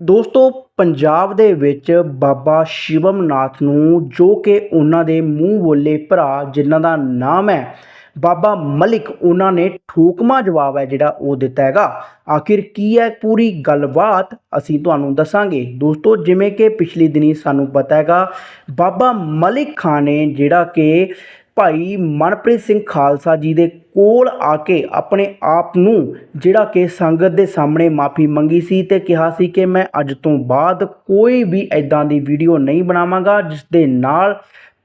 ਦੋਸਤੋ, ਪੰਜਾਬ ਦੇ ਵਿੱਚ ਬਾਬਾ ਸ਼ਿਵਮ ਨਾਥ ਨੂੰ ਜੋ ਕਿ ਉਹਨਾਂ ਦੇ ਮੂੰਹ ਬੋਲੇ ਭਰਾ ਜਿਨ੍ਹਾਂ ਦਾ ਨਾਮ ਹੈ, ਬਾਬਾ ਮਲਿਕ, ਉਹਨਾਂ ਨੇ ਠੋਕਮਾ ਜਵਾਬ ਹੈ ਜਿਹੜਾ ਉਹ ਦਿੱਤਾ ਹੈਗਾ। ਆਖਿਰ ਕੀ ਹੈ ਪੂਰੀ ਗੱਲਬਾਤ? ਅਸੀਂ ਤੁਹਾਨੂੰ ਦੱਸਾਂਗੇ। ਦੋਸਤੋ, ਜਿਵੇਂ ਕਿ ਪਿਛਲੀ ਦਿਨੀ ਸਾਨੂੰ ਪਤਾ ਹੈਗਾ, ਬਾਬਾ ਮਲਿਕ ਖਾਨ ਨੇ ਜਿਹੜਾ ਕਿ ਭਾਈ ਮਨਪ੍ਰੀਤ ਸਿੰਘ ਖਾਲਸਾ ਜੀ ਦੇ ਕੋਲ ਆ ਕੇ ਆਪਣੇ ਆਪ ਨੂੰ ਜਿਹੜਾ ਕਿ ਸੰਗਤ ਦੇ ਸਾਹਮਣੇ ਮਾਫੀ ਮੰਗੀ ਸੀ ਤੇ ਕਿਹਾ ਸੀ ਕਿ ਮੈਂ ਅੱਜ ਤੋਂ ਬਾਅਦ ਕੋਈ ਵੀ ਐਦਾਂ ਦੀ ਵੀਡੀਓ ਨਹੀਂ ਬਣਾਵਾਂਗਾ ਜਿਸ ਦੇ ਨਾਲ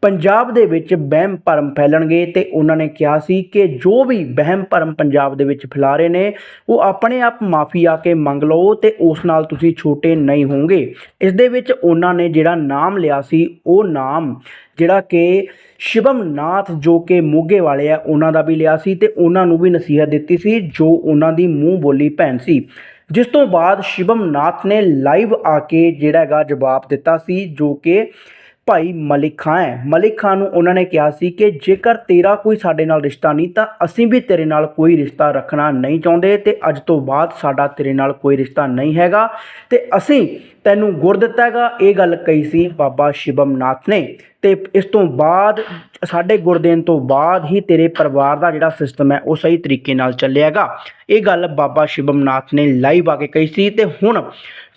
ਪੰਜਾਬ ਦੇ ਵਿੱਚ ਵਹਿਮ ਭਰਮ ਫੈਲਣਗੇ ਤੇ ਉਹਨਾਂ ਨੇ ਕਿਹਾ ਸੀ ਕਿ ਜੋ ਵੀ ਵਹਿਮ ਭਰਮ ਪੰਜਾਬ ਦੇ ਵਿੱਚ ਫੈਲਾ ਰਹੇ ਨੇ, ਉਹ ਆਪਣੇ ਆਪ ਮਾਫੀ ਆ ਕੇ ਮੰਗ ਲਓ ਤੇ ਉਸ ਨਾਲ ਤੁਸੀਂ ਛੋਟੇ ਨਹੀਂ ਹੋਵੋਗੇ। ਇਸ ਦੇ ਵਿੱਚ ਉਹਨਾਂ ਨੇ ਜਿਹੜਾ ਨਾਮ ਲਿਆ ਸੀ, ਉਹ ਨਾਮ ਜਿਹੜਾ ਕਿ ਸ਼ਿਵਮ ਨਾਥ ਜੋ ਕਿ ਮੋਗੇ ਵਾਲੇ ਆ, ਉਹਨਾਂ ਦਾ ਵੀ ਲਿਆ ਸੀ ਤੇ ਉਹਨਾਂ ਨੂੰ ਵੀ ਨਸੀਹਤ ਦਿੱਤੀ ਸੀ, ਜੋ ਉਹਨਾਂ ਦੀ ਮੂੰਹ ਬੋਲੀ ਭੈਣ ਸੀ। ਜਿਸ ਤੋਂ ਬਾਅਦ ਸ਼ਿਵਮ ਨਾਥ ਨੇ ਲਾਈਵ ਆ ਕੇ ਜਿਹੜਾ ਹੈਗਾ ਜਵਾਬ ਦਿੱਤਾ ਸੀ, ਜੋ ਕਿ ਭਾਈ ਮਲਿਕ ਖਾਨ ਹੈ। ਮਲਿਕ ਖਾਨ ਨੂੰ ਉਹਨਾਂ ਨੇ ਕਿਹਾ ਸੀ ਕਿ ਜੇਕਰ ਤੇਰਾ ਕੋਈ ਸਾਡੇ ਨਾਲ ਰਿਸ਼ਤਾ ਨਹੀਂ, ਤਾਂ ਅਸੀਂ ਵੀ ਤੇਰੇ ਨਾਲ ਕੋਈ ਰਿਸ਼ਤਾ ਰੱਖਣਾ ਨਹੀਂ ਚਾਹੁੰਦੇ ਤੇ ਅੱਜ ਤੋਂ ਬਾਅਦ ਸਾਡਾ ਤੇਰੇ ਨਾਲ ਕੋਈ ਰਿਸ਼ਤਾ ਨਹੀਂ ਹੈਗਾ ਤੇ ਅਸੀਂ ਤੈਨੂੰ ਗੁਰ ਦਿੱਤਾ ਹੈਗਾ। ਇਹ ਗੱਲ ਕਹੀ ਸੀ ਬਾਬਾ ਸ਼ਿਵਮ ਨਾਥ ਨੇ। ਤੇ ਇਸ ਤੋਂ ਬਾਅਦ, ਸਾਡੇ ਗੁਰਦੇਣ ਤੋਂ ਬਾਅਦ ਹੀ ਤੇਰੇ ਪਰਿਵਾਰ ਦਾ ਜਿਹੜਾ ਸਿਸਟਮ ਹੈ, ਉਹ ਸਹੀ ਤਰੀਕੇ ਨਾਲ ਚੱਲੇਗਾ ਇਹ ਗੱਲ ਬਾਬਾ ਸ਼ਿਵਮਨਾਥ ਨੇ ਲਾਈਵ ਆ ਕੇ ਕਹੀ ਸੀ ਤੇ ਹੁਣ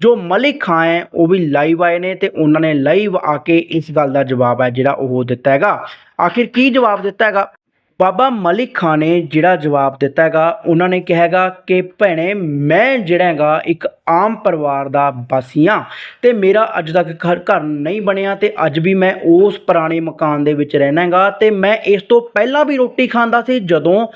ਜੋ ਮਲਿਕ ਖਾਂ ਹੈ, ਉਹ ਵੀ ਲਾਈਵ ਆਏ ਨੇ ਤੇ ਉਹਨਾਂ ਨੇ ਲਾਈਵ ਆ ਕੇ ਇਸ ਗੱਲ ਦਾ ਜਵਾਬ ਹੈ ਜਿਹੜਾ ਉਹ ਦਿੱਤਾ ਹੈਗਾ। ਆਖਿਰ ਕੀ ਜਵਾਬ ਦਿੱਤਾ ਹੈਗਾ? ਬਾਬਾ ਮਲਿਕ ਖਾਨ ਨੇ ਜਿਹੜਾ ਜਵਾਬ ਦਿੱਤਾ ਹੈਗਾ, ਉਹਨਾਂ ਨੇ ਕਿਹਾ ਹੈਗਾ ਕਿ ਭੈਣੇ, ਮੈਂ ਜਿਹੜਾ ਹੈਗਾ ਇੱਕ ਆਮ ਪਰਿਵਾਰ ਦਾ ਵਾਸੀ ਹਾਂ ਤੇ ਮੇਰਾ ਅੱਜ ਤੱਕ ਘਰ ਘਰ ਨਹੀਂ ਬਣਿਆ ਤੇ ਅੱਜ ਵੀ ਮੈਂ ਉਸ ਪੁਰਾਣੇ ਮਕਾਨ ਦੇ ਵਿੱਚ ਰਹਿਣਾ ਹੈਗਾ ਤੇ ਮੈਂ ਇਸ ਤੋਂ ਪਹਿਲਾਂ ਵੀ ਰੋਟੀ ਖਾਂਦਾ ਸੀ ਜਦੋਂ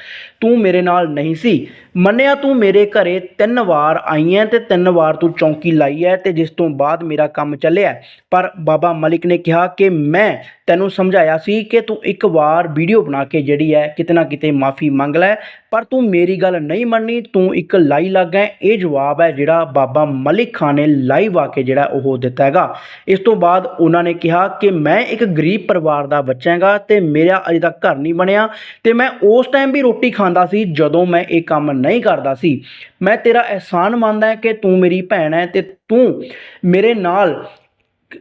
ਤੂੰ ਮੇਰੇ ਨਾਲ ਨਹੀਂ ਸੀ। ਮੰਨਿਆ ਤੂੰ ਮੇਰੇ ਘਰੇ ਤਿੰਨ ਵਾਰ ਆਈ ਹੈ ਤੇ ਤਿੰਨ ਵਾਰ ਤੂੰ ਚੌਂਕੀ ਲਾਈ ਹੈ ਤੇ ਜਿਸ ਤੋਂ ਬਾਅਦ ਮੇਰਾ ਕੰਮ ਚੱਲਿਆ। ਪਰ ਬਾਬਾ ਮਲਿਕ ਨੇ ਕਿਹਾ ਕਿ ਮੈਂ ਤੈਨੂੰ ਸਮਝਾਇਆ ਸੀ ਕਿ ਤੂੰ ਇੱਕ ਵਾਰ ਵੀਡੀਓ ਬਣਾ ਕੇ ਜਿਹੜੀ ਹੈ ਕਿਤੇ ਨਾ ਕਿਤੇ ਮਾਫੀ ਮੰਗ ਲੈ, ਪਰ ਤੂੰ ਮੇਰੀ ਗੱਲ ਨਹੀਂ ਮੰਨੀ ਤੂੰ ਇੱਕ ਲਾਈ ਲੱਗ ਹੈ। ਇਹ ਜਵਾਬ ਹੈ ਜਿਹੜਾ ਬਾਬਾ ਮਲਿਕ ਖਾਨ ਨੇ ਲਾਈਵ ਆ ਕੇ ਜਿਹੜਾ ਉਹ ਦਿੱਤਾ ਹੈਗਾ। ਇਸ ਤੋਂ ਬਾਅਦ ਉਹਨਾਂ ਨੇ ਕਿਹਾ ਕਿ ਮੈਂ ਇੱਕ ਗਰੀਬ ਪਰਿਵਾਰ ਦਾ ਬੱਚਾ ਹੈਗਾ ਤੇ ਮੇਰਾ ਅਜੇ ਤੱਕ ਘਰ ਨਹੀਂ ਬਣਿਆ ਤੇ ਮੈਂ ਉਸ ਟਾਈਮ ਵੀ ਰੋਟੀ ਖਾਂਦਾ ਸੀ ਜਦੋਂ ਮੈਂ ਇਹ ਕੰਮ ਨਹੀਂ ਕਰਦਾ ਸੀ। ਮੈਂ ਤੇਰਾ ਅਹਿਸਾਨ ਮੰਨਦਾ ਹਾਂ ਕਿ ਤੂੰ ਮੇਰੀ ਭੈਣ ਹੈ ਤੇ ਤੂੰ ਮੇਰੇ ਨਾਲ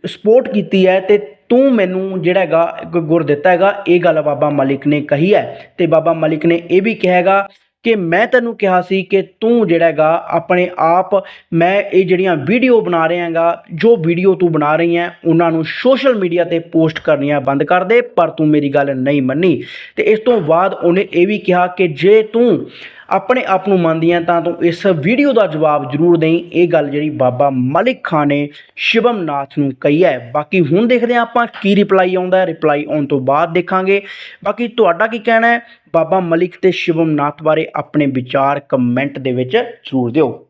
ਸਪੋਰਟ ਕੀਤੀ ਹੈ ਤੇ ਤੂੰ ਮੈਨੂੰ ਜਿਹੜਾ ਹੈਗਾ ਗੁਰ ਦਿੱਤਾ ਹੈਗਾ, ਇਹ ਗੱਲ ਬਾਬਾ ਮਲਿਕ ਨੇ ਕਹੀ ਹੈ ਤੇ ਬਾਬਾ ਮਲਿਕ ਨੇ ਇਹ ਵੀ ਕਿਹਾ ਹੈਗਾ ਕਿ ਮੈਂ ਤੈਨੂੰ ਕਿਹਾ ਸੀ ਕਿ ਤੂੰ ਜਿਹੜਾ ਹੈਗਾ ਆਪਣੇ ਆਪ, ਮੈਂ ਇਹ ਜਿਹੜੀਆਂ ਵੀਡੀਓ ਬਣਾ ਰਿਹਾ ਹੈਗਾ, ਜੋ ਵੀਡੀਓ ਤੂੰ ਬਣਾ ਰਹੀ ਹੈ, ਉਹਨਾਂ ਨੂੰ ਸੋਸ਼ਲ ਮੀਡੀਆ ਤੇ ਪੋਸਟ ਕਰਨੀਆਂ ਬੰਦ ਕਰ ਦੇ, ਪਰ ਤੂੰ ਮੇਰੀ ਗੱਲ ਨਹੀਂ ਮੰਨੀ। ਤੇ ਇਸ ਤੋਂ ਬਾਅਦ ਉਹਨੇ ਇਹ ਵੀ ਕਿਹਾ ਕਿ ਜੇ ਤੂੰ ਆਪਣੇ ਆਪ ਨੂੰ ਮੰਨਦੀ ਹੈ ਤਾਂ ਤੂੰ ਇਸ ਵੀਡੀਓ ਦਾ ਜਵਾਬ ਜ਼ਰੂਰ ਦੇਈਂ। ਇਹ ਗੱਲ ਜਿਹੜੀ ਬਾਬਾ ਮਲਿਕ ਖਾਨ ਨੇ ਸ਼ਿਵਮ ਨਾਥ ਨੂੰ ਕਹੀ ਹੈ। ਬਾਕੀ ਹੁਣ ਦੇਖਦੇ ਹਾਂ ਆਪਾਂ ਕੀ ਰਿਪਲਾਈ ਆਉਂਦਾ ਰਿਪਲਾਈ ਆਉਣ ਤੋਂ ਬਾਅਦ ਦੇਖਾਂਗੇ। ਬਾਕੀ ਤੁਹਾਡਾ ਕੀ ਕਹਿਣਾ ਹੈ? ਬਾਬਾ ਮਲਿਕ ਤੇ ਸ਼ਿਵਮ ਨਾਥ ਬਾਰੇ ਆਪਣੇ ਵਿਚਾਰ ਕਮੈਂਟ ਦੇ ਵਿੱਚ ਜ਼ਰੂਰ ਦਿਓ।